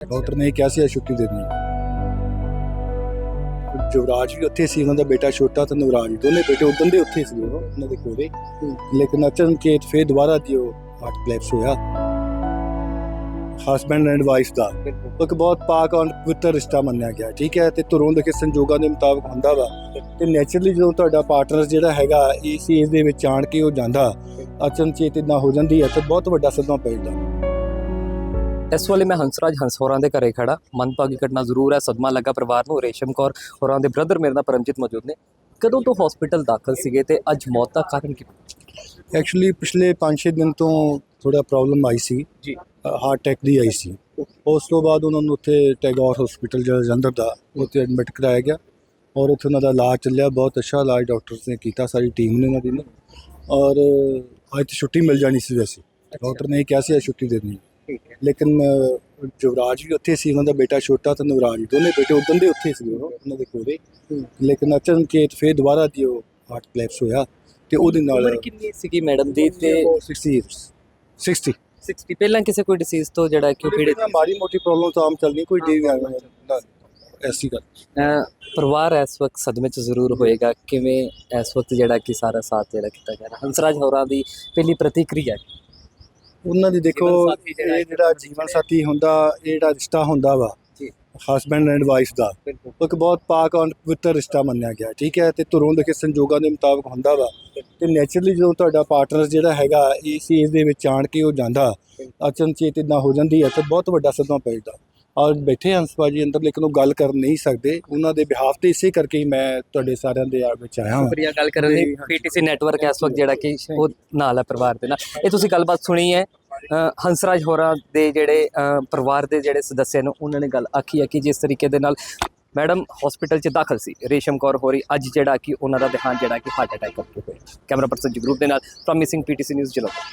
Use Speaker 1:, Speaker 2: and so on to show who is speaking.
Speaker 1: Doctor ਨੇ ਕਿਹਾ ਸੀ ਛੁੱਟੀ ਦੇ ਦੇਣੀ ਜੁਵਰਾਜ ਵੀ ਉੱਥੇ ਸੀ ਉਹਨਾਂ ਦਾ ਬੇਟਾ ਛੋਟਾ ਤੇ ਨਵਰਾਜ, ਦੋਨੇ ਬੇਟੇ ਉਦੋਂ ਦੇ ਉੱਥੇ ਸੀ ਉਹਨਾਂ ਦੇ ਕੋਲੇ। ਲੇਕਿਨ ਅਚਨਚੇਤ ਫੇਰ ਦੁਬਾਰਾ ਦੀ ਹਾਰਟ ਕਲੈਪਸ ਹੋਇਆ। ਹਸਬੈਂਡ ਐਂਡ ਵਾਈਫ ਦਾ। ਇੱਕ ਬਹੁਤ ਪਾਕ ਔਰ ਪਵਿੱਤਰ ਰਿਸ਼ਤਾ ਮੰਨਿਆ ਗਿਆ, ਠੀਕ ਹੈ? ਤੇ ਤੁਰੋਂ ਦੇ ਸੰਜੋਗਾਂ ਦੇ ਮੁਤਾਬਕ ਹੁੰਦਾ ਵਾ। ਤੇ ਨੇਚਰਲੀ ਜਦੋਂ ਤੁਹਾਡਾ ਪਾਰਟਨਰ ਜਿਹੜਾ ਹੈਗਾ ਇਸ ਏਜ ਦੇ ਵਿੱਚ ਆਣ ਕੇ ਉਹ ਜਾਂਦਾ ਅਚਨਚੇਤ ਇਦਾਂ ਹੋ ਜਾਂਦੀ ਹੈ ਤਾਂ ਬਹੁਤ ਵੱਡਾ ਸਦਮਾ ਪੈ ਜਾਂਦਾ।
Speaker 2: ਇਸ ਵੇਲੇ ਮੈਂ ਹੰਸਰਾਜ ਹੰਸ ਹੋਰਾਂ ਦੇ ਘਰੇ ਖੜਾ। ਮੰਦਭਾਗੀ ਘਟਨਾ ਜ਼ਰੂਰ ਹੈ। ਸਦਮਾ ਲੱਗਾ ਪਰਿਵਾਰ ਨੂੰ। ਰੇਸ਼ਮ ਕੌਰ ਹੋਰਾਂ ਦੇ ਬ੍ਰਦਰ ਮੇਰੇ ਨਾਲ ਪਰਮਜੀਤ ਮੌਜੂਦ ਨੇ। ਕਦੋਂ ਤੋਂ ਹਸਪੀਟਲ ਦਾਖਲ ਸੀਗੇ ਤੇ ਅੱਜ ਮੌਤ ਦਾ ਕਾਰਨ ਕੀ
Speaker 1: ਐਕਚੁਅਲੀ ਪਿਛਲੇ 5-6 ਦਿਨ ਤੋਂ ਥੋੜਾ ਪ੍ਰੋਬਲਮ ਆਈ ਸੀ।
Speaker 2: ਜੀ।
Speaker 1: ਹਾਰਟ ਅਟੈਕ ਦੀ ਆਈ ਸੀ। ਉਸ ਤੋਂ ਬਾਅਦ ਉਹਨਾਂ ਨੂੰ ਉੱਥੇ ਟੈਗੋਰ ਹਸਪੀਟਲ ਜਿਹੜਾ ਜਲੰਧਰ ਦਾ ਉੱਥੇ ਐਡਮਿਟ ਕਰਾਇਆ ਗਿਆ ਔਰ ਉੱਥੇ ਉਹਨਾਂ ਦਾ ਇਲਾਜ ਚੱਲਿਆ। ਬਹੁਤ ਅੱਛਾ ਇਲਾਜ ਡਾਕਟਰਸ ਨੇ ਕੀਤਾ। ਸਾਰੀ ਟੀਮ ਨੇ ਉਹਨਾਂ ਦੀ ਨੇ। ਔਰ ਅੱਜ ਛੁੱਟੀ ਮਿਲ ਜਾਣੀ ਸੀ ਵੈਸੇ। ਡਾਕਟਰ ਨੇ ਕਿਹਾ ਸੀ ਛੁੱਟੀ ਦੇ ਦੇਣੀ ਲੇਕਿਨ ਅ, ਜੁਵਰਾਜ ਵੀ ਉੱਥੇ ਸੀ ਉਹਨਾਂ ਦਾ ਬੇਟਾ ਛੋਟਾ ਤੇ ਨਵਰਾਜ ਦੋਨੇ ਬੇਟੇ ਉਦੋਂ ਦੇ ਉੱਥੇ ਸੀ ਉਹ, ਉਹਨਾਂ ਦੇ ਕੋਲੇ। ਲੇਕਿਨ ਅਚਨਚੇਤ ਫੇਰ ਦੁਬਾਰਾ ਦੀ ਉਹ ਹਾਰਟ ਕਲੈਪਸ ਹੋਇਆ ਤੇ ਉਹਦੇ ਨਾਲ
Speaker 2: ਉਮਰ ਕਿੰਨੀ ਸੀਗੀ ਮੈਡਮ ਦੀ ਤੇ
Speaker 1: 60 years 60
Speaker 2: 60 ਪਹਿਲਾਂ ਕਿਸੇ ਕੋਈ ਡਿਸੀਜ਼ ਤੋਂ ਜਿਹੜਾ ਕਿ ਉਹ ਪੀੜਿਤ
Speaker 1: ਮਾੜੀ ਮੋਟੀ ਪ੍ਰੋਬਲਮ ਤਾਂ ਆਮ ਚੱਲਣੀ ਕੋਈ ਡੀ ਐਸੀ ਗੱਲ।
Speaker 2: ਪਰਿਵਾਰ ਇਸ ਵਕਤ ਸਦਮੇ 'ਚ ਜ਼ਰੂਰ ਹੋਏਗਾ। ਕਿਵੇਂ ਇਸ ਵਕਤ ਜਿਹੜਾ ਕਿ ਸਾਰਾ ਸਾਥ ਜਿਹੜਾ ਕੀਤਾ ਰਿਹਾ ਹੰਸਰਾਜ ਹੋਰਾਂ ਦੀ ਪਹਿਲੀ ਪ੍ਰਤੀਕਿਰਿਆ
Speaker 1: ਉਹਨਾਂ ਦੀ ਦੇਖੋ ਇਹ ਜਿਹੜਾ ਜੀਵਨ ਸਾਥੀ ਹੁੰਦਾ ਇਹ ਜਿਹੜਾ ਰਿਸ਼ਤਾ ਹੁੰਦਾ ਵਾ
Speaker 2: ਜੀ।
Speaker 1: ਹਸਬੈਂਡ ਐਂਡ ਵਾਈਫ ਦਾ ਉਹ ਇੱਕ ਬਹੁਤ ਪਾਕ ਔਰ ਪਵਿੱਤਰ ਰਿਸ਼ਤਾ ਮੰਨਿਆ ਗਿਆ ਠੀਕ ਹੈ? ਤੇ ਤੁਰੋਂ ਦੇ ਸੰਜੋਗਾਂ ਦੇ ਮੁਤਾਬਕ ਹੁੰਦਾ ਵਾ। ਤੇ ਨੇਚਰਲੀ ਜਦੋਂ ਤੁਹਾਡਾ ਪਾਰਟਨਰ ਜਿਹੜਾ ਹੈਗਾ ਇਸ ਏਜ ਦੇ ਵਿੱਚ ਆਣ ਕੇ ਉਹ ਜਾਂਦਾ ਅਚਨਚੇਤ ਇਦਾਂ ਹੋ ਜਾਂਦੀ ਹੈ ਤਾਂ ਬਹੁਤ ਵੱਡਾ ਸਦਮਾ ਪੈਂਦਾ ਔਰ ਬੈਠੇ ਹੰਸਪਾ ਜੀ ਅੰਦਰ ਲੇਕਿਨ ਉਹ ਗੱਲ ਕਰ ਨਹੀਂ ਸਕਦੇ। ਉਹਨਾਂ ਦੇ ਬਿਹਾਫ ਤੇ ਇਸੇ ਕਰਕੇ ਹੀ ਮੈਂ ਤੁਹਾਡੇ ਸਾਰਿਆਂ ਦੇ ਆ ਵਿੱਚ ਆਇਆ ਹਾਂ।
Speaker 2: ਸ਼ੁਕਰੀਆ ਗੱਲ ਕਰਨ ਲਈ। ਪੀਟੀਸੀ ਨੈਟਵਰਕ ਇਸ ਵਕਤ ਜਿਹੜਾ ਕਿ ਉਹ ਨਾਲ ਹੈ ਪਰਿਵਾਰ ਦੇ ਨਾਲ। ਇਹ ਤੁਸੀਂ ਗੱਲਬਾਤ ਸੁਣੀ ਹੈ। ਹੰਸਰਾਜ ਹੋਰਾਂ ਦੇ ਜਿਹੜੇ ਪਰਿਵਾਰ ਦੇ ਜਿਹੜੇ ਸਦੱਸਿਆ ਨੇ ਉਹਨਾਂ ਨੇ ਗੱਲ ਆਖੀ ਹੈ ਕਿ ਜਿਸ ਤਰੀਕੇ ਦੇ ਨਾਲ ਮੈਡਮ ਹਸਪੀਟਲ 'ਚ ਦਾਖਲ ਸੀ। ਰੇਸ਼ਮ ਕੌਰ ਹੋਰੀ ਅੱਜ ਜਿਹੜਾ ਕਿ ਉਹਨਾਂ ਦਾ ਦੇਹਾਂਤ ਜਿਹੜਾ ਕਿ ਹਾਰਟ ਅਟੈਕ ਕਰਕੇ ਹੋਇਆ। ਕੈਮਰਾ ਪਰਸਨ ਜਗਰੂਪ ਦੇ ਨਾਲ। ਫਰਮ ਮਿਸਿੰਗ ਪੀਟੀਸੀ ਨਿਊਜ਼ ਜਲੰਧਰ।